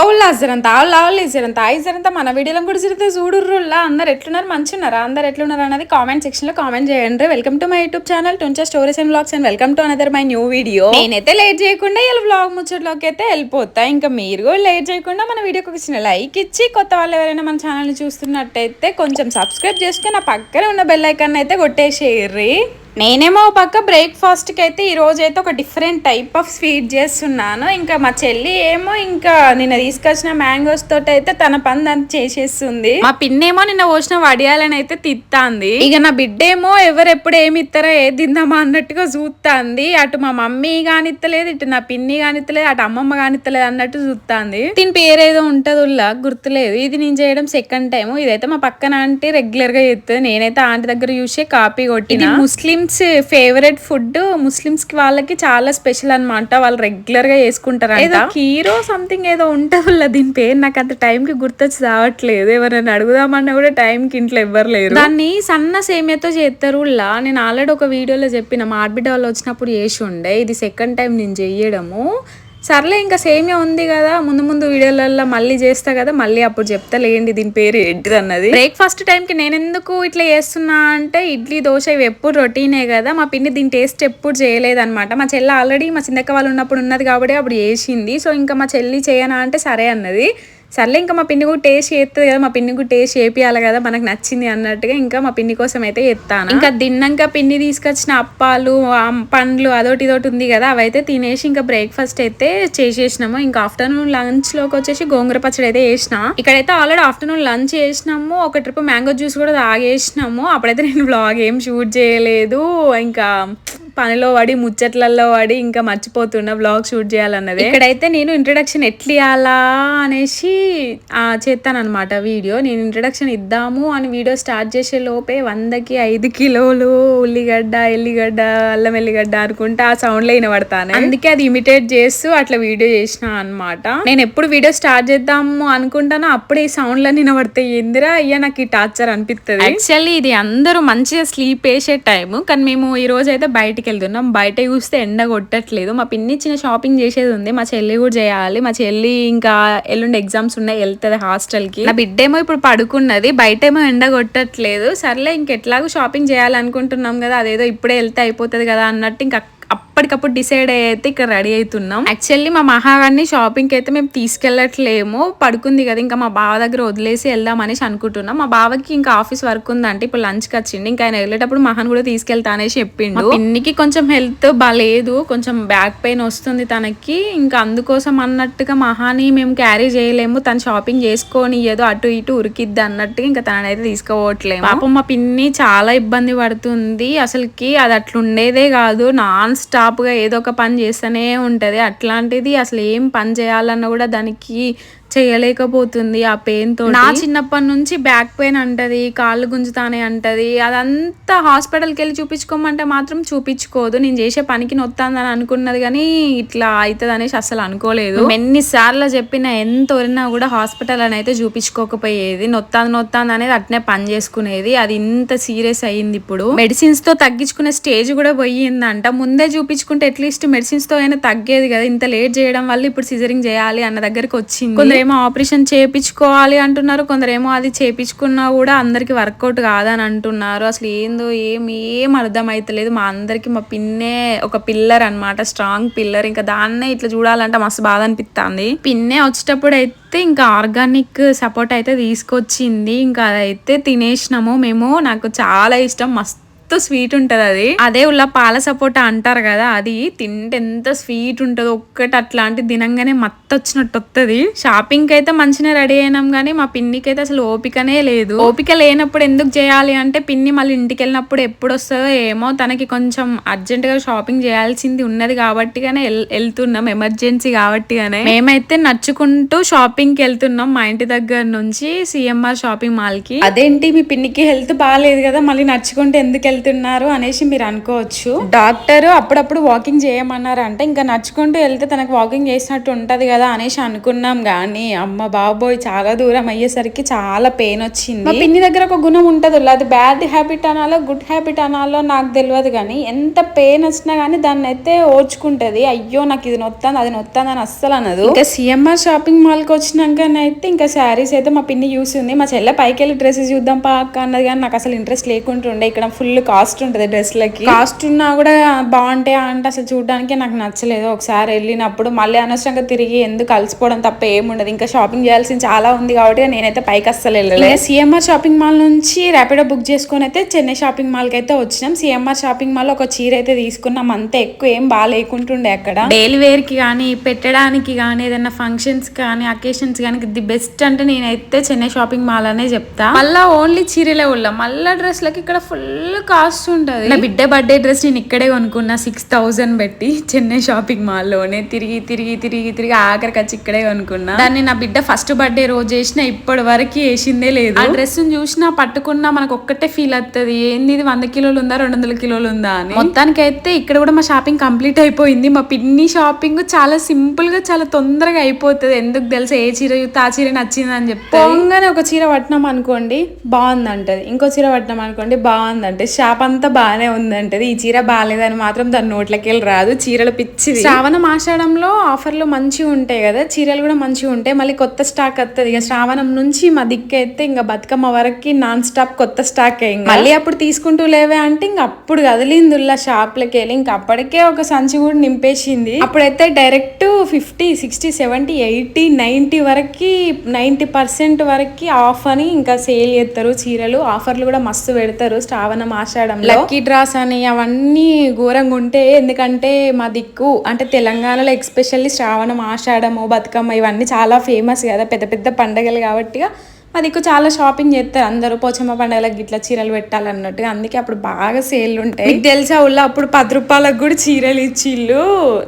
అవులా జరంతా అవులా అవులే జరంతా. ఐ జరంతా మన వీడియోలో కూడా జరిగితే చూడుర్రుల్లా. అందరు ఎట్లున్నారు? మంచి ఉన్నారా అందరు ఎట్లున్నారు అనేది కామెంట్ సెక్షన్లో కామెంట్ చేయండి. Welcome to my YouTube channel Tuncha stories and blogs and welcome to another my new video నేనైతే లేట్ చేయకుండా ఇలా బ్లాగ్ ముచ్చట్లోకి అయితే వెళ్ళిపోతా. ఇంకా మీరు కూడా లేట్ చేయకుండా మన వీడియోకి ఒక చిన్న లైక్ ఇచ్చి కొత్త వాళ్ళు ఎవరైనా మన ఛానల్ చూస్తున్నట్టయితే కొంచెం సబ్స్క్రైబ్ చేసుకుని నా పక్కనే ఉన్న బెల్ ఐకాన్ అయితే కొట్టేసేయర్రి. నేనేమో ఒక పక్క బ్రేక్ఫాస్ట్కి అయితే ఈ అయితే ఒక డిఫరెంట్ టైప్ ఆఫ్ స్వీట్ చేస్తున్నాను. ఇంకా మా చెల్లి ఏమో ఇంకా నిన్న తీసుకొచ్చిన మ్యాంగోస్ తోటి అయితే తన పని అంత చేసేస్తుంది. మా పిన్నేమో నిన్న పోసిన వడియాలని అయితే తిత్తాంది. ఇక నా బిడ్డేమో ఎవరు ఎప్పుడు ఏమి ఇస్తారో ఏ తిందామా అన్నట్టుగా చూస్తాంది అటు మా మమ్మీ కానిత్తలేదు ఇటు నా పిన్ని కానిత్తలేదు అటు అమ్మమ్మ కానిత్తలేదు అన్నట్టు చూస్తాంది దీని పేరు ఏదో ఉంటదిలా గుర్తులేదు. ఇది నేను చేయడం సెకండ్ టైం ఇదైతే మా పక్కన ఆంటీ రెగ్యులర్గా చేస్తుంది నేనైతే ఆంటీ దగ్గర చూసే కాపీ కొట్టిన. ముస్లిమ్స్ ఫేవరెట్ ఫుడ్ ముస్లిమ్స్కి వాళ్ళకి చాలా స్పెషల్ అన్నమాట. వాళ్ళు రెగ్యులర్గా చేసుకుంటారు ఏదో హీరో సంథింగ్ ఏదో ఉంటది దీని పేరు నాకు అంత టైం కి గుర్తొచ్చి రావట్లేదు. ఎవరైనా అడుగుదామన్నా కూడా టైం కి ఇంట్లో ఎవ్వరు లేరు. దాన్ని సన్న సేమియాతో చేస్తారు. లా నేను ఆల్రెడీ ఒక వీడియోలో చెప్పిన మా ఆడబిడ్డ వాళ్ళు వచ్చినప్పుడు చేసి ఉండే. ఇది సెకండ్ టైం నేను చెయ్యడము. సర్లే ఇంకా సేమియా ఉంది కదా ముందు ముందు వీడియోలలో మళ్ళీ చేస్తా కదా మళ్ళీ అప్పుడు చెప్తా లేండి దీని పేరు ఏంటిది అన్నది. బ్రేక్ఫాస్ట్ టైంకి నేను ఎందుకు ఇట్లా చేస్తున్నా అంటే ఇడ్లీ దోశ ఇవి ఎప్పుడు రొటీనే కదా మా పిన్ని దీని టేస్ట్ ఎప్పుడు చేయలేదన్నమాట. మా చెల్లి ఆల్రెడీ మా చిన్నక్క వాళ్ళు ఉన్నప్పుడు ఉన్నది కాబట్టి అప్పుడు చేసింది. సో ఇంకా మా చెల్లి చేయనా అంటే సరే అన్నది. సర్లే ఇంకా మా పిన్ని కూడా టేస్ట్ చేస్తుంది కదా మా పిన్ని కూడా టేస్ట్ చేపియాలి కదా మనకు నచ్చింది అన్నట్టుగా ఇంకా మా పిన్ని కోసం అయితే ఎత్తాను ఇంకా తిన్నాక పిన్ని తీసుకొచ్చిన అప్పాలు పండ్లు అదొకటి ఇదొకటి ఉంది కదా అవైతే తినేసి ఇంకా బ్రేక్ఫాస్ట్ అయితే చేసేసినాము. ఇంకా ఆఫ్టర్నూన్ లంచ్లోకి వచ్చేసి గోంగూర పచ్చడి అయితే వేసిన ఇక్కడైతే ఆల్రెడీ ఆఫ్టర్నూన్ లంచ్ చేసినాము. ఒక ట్రిప్ మ్యాంగో జ్యూస్ కూడా తాగేసినాము. అప్పుడైతే నేను బ్లాగ్ ఏం షూట్ చేయలేదు. ఇంకా పనిలో పడి ముచ్చట్లలో పడి ఇంకా మర్చిపోతున్నా బ్లాగ్ షూట్ చేయాలన్నది. ఇక్కడైతే నేను ఇంట్రడక్షన్ ఎట్లా ఇవ్వాలా అనేసి చేస్తాను అనమాట వీడియో. నేను ఇంట్రడక్షన్ ఇద్దాము అని వీడియో స్టార్ట్ చేసే లోపే వందకి ఐదు కిలోలు ఉల్లిగడ్డ ఎల్లిగడ్డ అల్లం ఎల్లిగడ్డ అనుకుంటే ఆ సౌండ్లో వినబడతాను. అందుకే అది ఇమిటేట్ చేస్తూ అట్లా వీడియో చేసిన అనమాట నేను ఎప్పుడు వీడియో స్టార్ట్ చేద్దాము అనుకుంటానో అప్పుడే ఈ సౌండ్లో వినబడతాయి. ఎందురా అయ్యా నాకు ఈ టార్చర్ అనిపిస్తుంది యాక్చువల్లీ ఇది అందరూ మంచిగా స్లీప్ వేసే టైం కానీ మేము ఈ రోజు అయితే బయటికి వెళ్తున్నాం బయట చూస్తే ఎండ కొట్టట్లేదు. మా పిన్ని చిన్న షాపింగ్ చేసేది ఉంది. మా చెల్లి కూడా చేయాలి. మా చెల్లి ఇంకా ఎల్లుండి ఎగ్జామ్స్ ఉన్నాయి. వెళ్తుంది హాస్టల్కి. నా బిడ్డేమో ఇప్పుడు పడుకున్నది. బయట ఏమో ఎండ కొట్టట్లేదు. సర్లే ఇంకెట్లాగో షాపింగ్ చేయాలనుకుంటున్నాం కదా. అదేదో ఇప్పుడే వెళ్తే అయిపోతుంది కదా అన్నట్టు ఇంకా అప్పటికప్పుడు డిసైడ్ అయితే ఇక్కడ రెడీ అవుతున్నాం యాక్చువల్లీ మా మహాగారిని షాపింగ్కి అయితే మేము తీసుకెళ్ళట్లేము. పడుకుంది కదా ఇంకా మా బావ దగ్గర వదిలేసి వెళ్దాం అనేసి అనుకుంటున్నాం. మా బావకి ఇంకా ఆఫీస్ వర్క్ ఉందంటే ఇప్పుడు లంచ్కి వచ్చింది ఇంకా ఆయన వెళ్ళేటప్పుడు మహాన్ కూడా తీసుకెళ్తా అనేసి చెప్పిండు. పిన్నికి కొంచెం హెల్త్ బాగాలేదు కొంచెం బ్యాక్ పెయిన్ వస్తుంది తనకి. ఇంకా అందుకోసం అన్నట్టుగా మహాని మేము క్యారీ చేయలేము. తను షాపింగ్ చేసుకొని ఏదో అటు ఇటు ఉరికిద్ది అన్నట్టుగా ఇంకా తననైతే తీసుకోవట్లేము పాపం మా పిన్ని చాలా ఇబ్బంది పడుతుంది. అసలుకి అది అట్లుండేదే కాదు. నాన్ స్టాప్ గా ఏదో ఒక పని చేస్తూనే ఉంటుంది. అట్లాంటిది అసలు ఏం పని చేయాలన్నా కూడా దానికి చేయలేకపోతుంది ఆ పెయిన్తో నా చిన్నప్పటి నుంచి బ్యాక్ పెయిన్ అంటది కాళ్ళు గుంజుతానే అంటది. అదంతా హాస్పిటల్కి వెళ్ళి చూపించుకోమంటే మాత్రం చూపించుకోదు. నేను చేసే పనికి నొత్తాందని అనుకున్నది కానీ ఇట్లా అవుతుంది అనేసి అసలు అనుకోలేదు. ఎన్నిసార్లు చెప్పినా ఎంత వరినా కూడా హాస్పిటల్ అని అయితే చూపించుకోకపోయేది. నొత్తాంది నొత్తాంది అనేది అట్నే పని చేసుకునేది. అది ఇంత సీరియస్ అయ్యింది ఇప్పుడు. మెడిసిన్స్తో తగ్గించుకునే స్టేజ్ కూడా పోయిందంట. ముందే చూపించుకుంటే అట్లీస్ట్ మెడిసిన్స్తో అయినా తగ్గేది కదా. ఇంత లేట్ చేయడం వల్ల ఇప్పుడు సిజరింగ్ చేయాలి అన్న దగ్గరికి వచ్చింది. కొందరేమో ఆపరేషన్ చేయించుకోవాలి అంటున్నారు కొందరేమో అది చేపించుకున్నా కూడా అందరికి వర్కౌట్ కాదని అంటున్నారు. అసలు ఏందో ఏం ఏం అర్థం మా అందరికి మా పిన్నే ఒక పిల్లర్ అన్నమాట స్ట్రాంగ్ పిల్లర్. ఇంకా దాన్నే ఇట్లా చూడాలంటే మస్తు బాధ అనిపిస్తుంది పిన్నే వచ్చేటప్పుడు అయితే ఇంకా ఆర్గానిక్ సపోర్ట్ అయితే తీసుకొచ్చింది. ఇంకా అదైతే తినేసినాము. మేము నాకు చాలా ఇష్టం. మస్తు ఎంత స్వీట్ ఉంటుంది అది. అదే ఉల్ల పాల సపోటా అంటారు కదా అది తింటే ఎంత స్వీట్ ఉంటుందో ఒక్కటి అట్లాంటి తినంగానే మత్త వచ్చినట్టు వస్తుంది షాపింగ్కి అయితే మంచిగా రెడీ అయినాం కానీ మా పిన్నికి అయితే అసలు ఓపికనే లేదు. ఓపిక లేనప్పుడు ఎందుకు చేయాలి అంటే పిన్ని మళ్ళీ ఇంటికి వెళ్ళినప్పుడు ఎప్పుడు వస్తుందో ఏమో తనకి కొంచెం అర్జెంట్గా షాపింగ్ చేయాల్సింది ఉన్నది కాబట్టి గానే వెళ్తున్నాం ఎమర్జెన్సీ కాబట్టి గానే మేమైతే నడుచుకుంటూ షాపింగ్కి వెళ్తున్నాం మా ఇంటి దగ్గర నుంచి సిఎంఆర్ షాపింగ్ మాల్కి. అదేంటి మీ పిన్నికి హెల్త్ బాగాలేదు కదా మళ్ళీ నడుచుకుంటూ ఎందుకు వెళ్తున్నారు అనేసి మీరు అనుకోవచ్చు. డాక్టర్ అప్పుడప్పుడు వాకింగ్ చేయమన్నారు అంటే ఇంకా నడుచుకుంటూ వెళ్తే తనకు వాకింగ్ చేసినట్టు ఉంటది కదా అనేసి అనుకున్నాం. కానీ అమ్మ బాబోయ్ చాలా దూరం అయ్యేసరికి చాలా పెయిన్ వచ్చింది. మా పిన్ని దగ్గర ఒక గుణం ఉంటది. అది బ్యాడ్ హ్యాబిట్ అనాలో గుడ్ హ్యాబిట్ అనాలో నాకు తెలియదు కానీ ఎంత పెయిన్ వచ్చినా కానీ దాన్ని అయితే ఓర్చుకుంటది. అయ్యో నాకు ఇది నొత్తాను అది నొత్తాను అని అస్సలు అనదు. ఇంకా సిఎంఆర్ షాపింగ్ మాల్కి వచ్చినాకనైతే ఇంకా శారీస్ అయితే మా పిన్ని చూసింది మా చెల్లె పైకి వెళ్ళి డ్రెస్సెస్ చూద్దాం పా అక్క అన్నది కానీ నాకు అసలు ఇంట్రెస్ట్ లేకుంటుండే ఇక్కడ ఫుల్ కాస్ట్ ఉంటది డ్రెస్లకి. కాస్ట్ ఉన్నా కూడా బాగుంటాయి అంటే అసలు చూడడానికి నాకు నచ్చలేదు. ఒకసారి వెళ్ళినప్పుడు మళ్ళీ అనవసరంగా తిరిగి ఎందుకు కలిసిపోవడం తప్ప ఏముండదు. ఇంకా షాపింగ్ చేయాల్సింది చాలా ఉంది కాబట్టి నేనైతే పైకి అస్సలు వెళ్ళలేదు సిఎంఆర్ షాపింగ్ మాల్ నుంచి ర్యాపిడో బుక్ చేసుకొని అయితే చెన్నై షాపింగ్ మాల్కి అయితే వచ్చినాం. సిఎంఆర్ షాపింగ్ మాల్ ఒక చీర అయితే తీసుకున్నాం. అంతే ఎక్కువ ఏం బాగా లేకుంటుండే అక్కడ. డైలీ వేర్కి కానీ పెట్టడానికి కానీ ఏదైనా ఫంక్షన్స్ కానీ అకేషన్స్ కానీ ది బెస్ట్ అంటే నేనైతే చెన్నై షాపింగ్ మాల్ అనే చెప్తా. మళ్ళా ఓన్లీ చీరలే ఉల్లా మళ్ళా డ్రెస్లకి ఇక్కడ ఫుల్ కాస్ట్ ఉంటది నా బిడ్డ బర్త్డే డ్రెస్ నేను ఇక్కడే కొనుక్కున్నా సిక్స్ థౌసండ్ పెట్టి చెన్నై షాపింగ్ మాల్లోనే తిరిగి తిరిగి తిరిగి తిరిగి ఆఖరికి వచ్చి ఇక్కడే కొనుక్కున్నా. దాన్ని నా బిడ్డ ఫస్ట్ బర్త్డే రోజు చేసిన ఇప్పటి వరకు వేసిందే లేదు. ఆ డ్రెస్ చూసినా పట్టుకున్నా మనకు ఒక్కటే ఫీల్ అవుతుంది ఏంది ఇది వంద కిలోలు ఉందా రెండు వందల కిలోలు ఉందా అని. మొత్తానికి అయితే ఇక్కడ కూడా మా షాపింగ్ కంప్లీట్ అయిపోయింది. మా పిన్ని షాపింగ్ చాలా సింపుల్గా చాలా తొందరగా అయిపోతుంది. ఎందుకు తెలుసా? ఏ చీర చూస్తే ఆ చీర నచ్చింది అని చెప్తే ఒక చీర పట్టినాం అనుకోండి బాగుంది అంటది ఇంకో చీర పట్టినాం అనుకోండి బాగుంది అంటే షాప్ అంతా బాగానే ఉంది అంటది ఈ చీర బాగాలేదని మాత్రం దాని నోట్లకి వెళ్ళి రాదు. చీరలు పిచ్చిది శ్రావణం ఆషాఢంలో ఆఫర్లు మంచిగా ఉంటాయి కదా. చీరలు కూడా మంచిగా ఉంటాయి. మళ్ళీ కొత్త స్టాక్ వస్తుంది ఇక శ్రావణం నుంచి మా దిక్కు అయితే ఇంకా బతుకమ్మ వరకు నాన్ స్టాప్ కొత్త స్టాక్ ఇంకా. మళ్ళీ అప్పుడు తీసుకుంటూ లేవే అంటే ఇంక అప్పుడు కదిలిందిల్లా షాప్లకి వెళ్ళి ఇంక అప్పటికే ఒక సంచి కూడా నింపేసింది. అప్పుడైతే direct fifty sixty seventy eighty ninety వరకు నైన్టీ పర్సెంట్ వరకు ఆఫ్ అని ఇంకా సేల్ చేస్తారు చీరలు ఆఫర్లు కూడా మస్తు పెడతారు. శ్రావణం ఆషాఢం లక్కీ డ్రాస్ అని అవన్నీ ఘోరంగా ఉంటే ఎందుకంటే మా దిక్కు అంటే తెలంగాణలో ఎక్స్పెషల్లీ శ్రావణం ఆషాఢము బతుకమ్మ ఇవన్నీ చాలా ఫేమస్ కదా పెద్ద పెద్ద పండగలు కాబట్టి మా దిక్కు చాలా షాపింగ్ చేస్తారు. అందరూ పోచమ్మ పండుగలకు గిట్లా చీరలు పెట్టాలన్నట్టుగా. అందుకే అప్పుడు బాగా సేల్ ఉంటాయి మీకు తెలుసా ఊళ్ళో అప్పుడు పది రూపాయలకు కూడా చీరలు ఇచ్చిళ్ళు?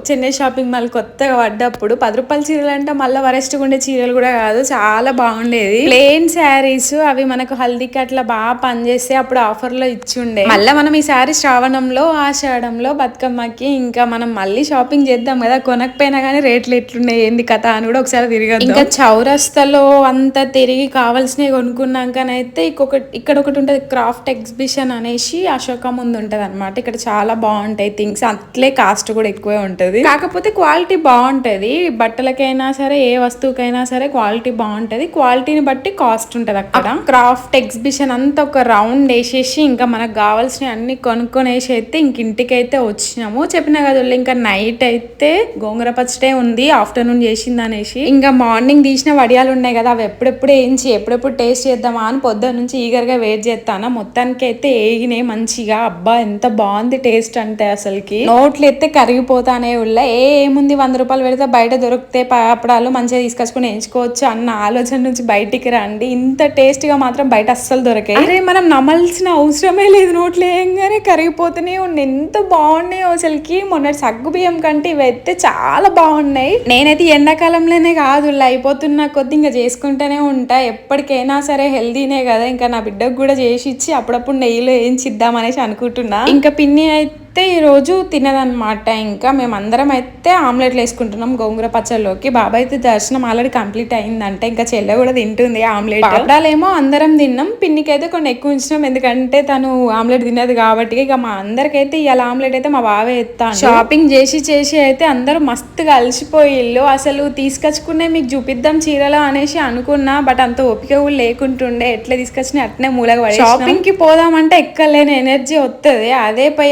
చెన్నై షాపింగ్ మాల్ కొత్తగా పడ్డప్పుడు పది రూపాయల చీరలు అంటే మళ్ళీ వరెస్ట్గా ఉండే చీరలు కూడా కాదు చాలా బాగుండేది. ప్లెయిన్ శారీస్ అవి మనకు హల్దీకి అట్లా బాగా పనిచేస్తే అప్పుడు ఆఫర్లో ఇచ్చి ఉండే మళ్ళీ మనం ఈ శారీ శ్రావణంలో ఆషాఢంలో బతుకమ్మకి ఇంకా మనం మళ్ళీ షాపింగ్ చేద్దాం కదా. కొనకపోయినా కానీ రేట్లు ఎట్లున్నాయి? ఏంది కథ అని కూడా ఒకసారి తిరిగి ఇంకా చౌరస్తలో అంతా తిరిగి కావాల్సినవి కొనుక్కున్నాకనైతే ఇంకొకటి ఇక్కడ ఒకటి ఉంటుంది క్రాఫ్ట్ ఎగ్జిబిషన్ అనేసి అశోక ముందు ఉంటుంది అనమాట ఇక్కడ చాలా బాగుంటాయి థింగ్స్. అట్లే కాస్ట్ కూడా ఎక్కువే ఉంటుంది. కాకపోతే క్వాలిటీ బాగుంటది. బట్టలకైనా సరే ఏ వస్తువుకైనా సరే క్వాలిటీ బాగుంటది. క్వాలిటీని బట్టి కాస్ట్ ఉంటది అక్కడ. క్రాఫ్ట్ ఎగ్జిబిషన్ అంతా ఒక రౌండ్ వేసేసి ఇంకా మనకు కావాల్సినవి అన్ని కొనుక్కొనేసి అయితే ఇంక ఇంటికైతే వచ్చినాము. చెప్పిన కదా ఇంకా నైట్ అయితే గోంగూర పచ్చడే ఉంది ఆఫ్టర్నూన్ చేసింది అనేసి ఇంకా మార్నింగ్ తీసిన వడియాలు ఉన్నాయి కదా అవి ఎప్పుడెప్పుడు వేయించి ఎప్పుడెప్పుడు టేస్ట్ చేద్దామా అని పొద్దున్న నుంచి ఈగర్గా వెయిట్ చేస్తాను. మొత్తానికి అయితే ఏగినాయి మంచిగా. అబ్బా ఎంత బాగుంది టేస్ట్ అంటే అసలుకి. నోట్లు ఎత్తే కరిగిపోతానే ఉళ్ళ. ఏ ఏముంది వంద రూపాయలు పెడితే బయట దొరికితే పాపడాలు మంచిగా తీసుకొచ్చుకొని ఎంచుకోవచ్చు అన్న ఆలోచన నుంచి బయటికి రండి. ఇంత టేస్ట్గా మాత్రం బయట అస్సలు దొరకాయి అరే మనం నమల్సిన అవసరమే లేదు. నోట్లు ఏంగానే కరిగిపోతూనే ఉండి. ఎంత బాగున్నాయి అసలుకి. మొన్న సగ్గు బియ్యం కంటే ఇవైతే చాలా బాగున్నాయి. నేనైతే ఎండాకాలంలోనే కాదు అయిపోతున్న కొద్ది ఇంకా చేసుకుంటూనే ఉంటా. ఎప్పటికైనా సరే హెల్దీనే కదా ఇంకా నా బిడ్డకు కూడా చేసి ఇచ్చి అప్పుడప్పుడు నెయ్యిలో వేయించిద్దాం అనేసి అనుకుంటున్నా. ఇంకా పిన్ని అయితే అయితే ఈరోజు తినదనమాట ఇంకా మేమందరం అయితే ఆమ్లెట్లు వేసుకుంటున్నాం గోంగూర పచ్చళ్ళలోకి బాబాయ్ అయితే దర్శనం ఆల్రెడీ కంప్లీట్ అయిందంటే. ఇంకా చెల్లె కూడా తింటుంది ఆమ్లెట్. పాపడాలేమో అందరం తిన్నాం. పిన్నికైతే కొన్ని ఎక్కువ ఉంచినాం. ఎందుకంటే తను ఆమ్లెట్ తినదు కాబట్టి ఇక మా అందరికైతే ఇవాళ ఆమ్లెట్ అయితే మా బాబాయ్ ఎత్తాను షాపింగ్ చేసి చేసి అయితే అందరూ మస్తుగా అలసిపోయిళ్ళు అసలు తీసుకొచ్చుకునే మీకు చూపిద్దాం చీరలు అనేసి అనుకున్నా. బట్ అంత ఓపిక కూడా లేకుంటుండే. ఎట్లా తీసుకొచ్చినా అట్నే మూలగా పడేసినాం. షాపింగ్కి పోదామంటే ఎక్కలేని ఎనర్జీ వస్తుంది అదే పై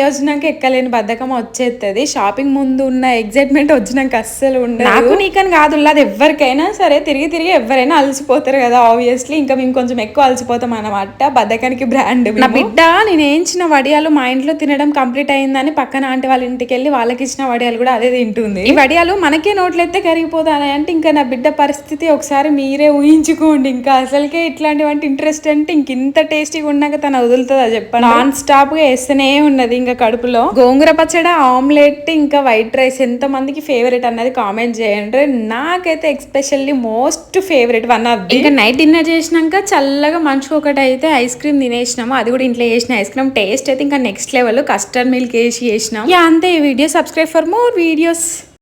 ఎక్కలేని బద్ధకం వచ్చేస్తుంది షాపింగ్ ముందు ఉన్న ఎగ్జైట్మెంట్ వచ్చినాక అస్సలు ఉండదు. నాకు నీకని కాదు అది ఎవరికైనా సరే తిరిగి తిరిగి ఎవరైనా అలసిపోతారు కదా ఆబ్వియస్లీ ఇంకా మేము కొంచెం ఎక్కువ అలసిపోతాం అన్నమాట. బద్ధకానికి బ్రాండ్ నా బిడ్డ నేను ఏంచిన వడియాలు మా ఇంట్లో తినడం కంప్లీట్ అయిందని పక్కన ఆంటీ వాళ్ళ ఇంటికి వెళ్ళి వాళ్ళకి ఇచ్చిన వడియాలు కూడా అదే తింటుంది. ఈ వడియాలు మనకే నోట్లెత్తే కరిగిపోతాయి అంటే ఇంకా నా బిడ్డ పరిస్థితి ఒకసారి మీరే ఊహించుకోండి. ఇంకా అసలుకే ఇట్లాంటివంటి ఇంట్రెస్ట్ అంటే ఇంక ఇంత టేస్టీగా ఉన్నాక తను వదులుతుందా చెప్పండి. నాన్ స్టాప్గా వేస్తూనే ఉన్నది ఇంకా కడుపులో. లో గోంగూర పచ్చడి ఆమ్లెట్ ఇంకా వైట్ రైస్ ఎంత మందికి ఫేవరెట్ అన్నది కామెంట్ చేయండి. నాకైతే especially most favourite one of ఇంకా నైట్ డిన్నర్ చేసినాక చల్లగా మంచుకు ఒకటి అయితే ఐస్ క్రీమ్ తినేసినాము. అది కూడా ఇంట్లో చేసిన ఐస్ క్రీమ్ టేస్ట్ అయితే ఇంకా నెక్స్ట్ లెవెల్ కస్టర్డ్ మిల్క్ వేసి చేసినాం అంతే. ఈ video subscribe for more videos